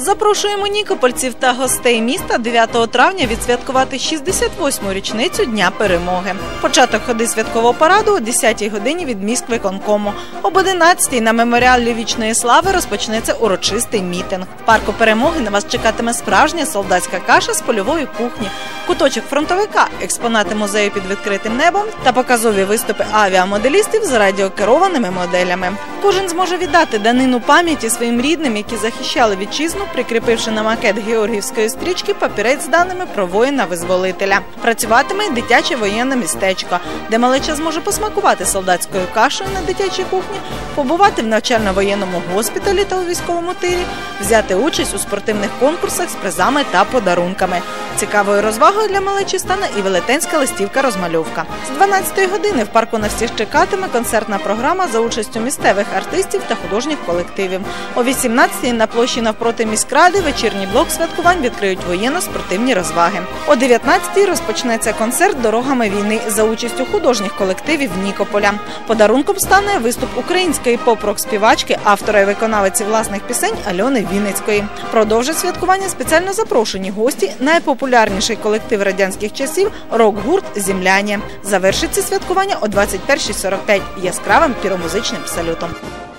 Запрошуємо нікопольців та гостей міста 9 травня відсвяткувати 68-му річницю Дня перемоги. Початок ходи святкового параду о 10-й годині від міськвиконкому. Об 11-й на меморіалі вічної слави розпочнеться урочистий мітинг. В парку перемоги на вас чекатиме справжня солдатська каша з польової кухні, куточок фронтовика, експонати музею під відкритим небом та показові виступи авіамоделістів з радіокерованими моделями. Кожен зможе віддати данину пам'яті своїм рідним, які захищали вітчизну, прикріпивши на макет георгіївської стрічки папірець з даними про воїна-визволителя. Працюватиме й дитяче воєнне містечко, де малеча зможе посмакувати солдатською кашею на дитячій кухні, побувати в навчально-воєнному госпіталі та у військовому тирі, взяти участь у спортивних конкурсах з призами та подарунками. Цікавою розвагою для малечі стане і велетенська листівка-розмальовка. З 12-ї години в парку на всіх чекатиме концертна програма за участю місцевих артистів та художніх колективів. О 18-й на площі навпроти міськради вечірній блок святкувань відкриють воєнно-спортивні розваги. О 19-й розпочнеться концерт Дорогами війни за участю художніх колективів Нікополя. Подарунком стане виступ української поп-рок співачки, автора і виконавиці власних пісень Альони Вінницької. Продовжить святкування спеціально запрошені гості, найпопулярніший колектив радянських часів рок-гурт Зімляні. Завершиться святкування о 21.45 яскравим піромузичним салютом. Bye.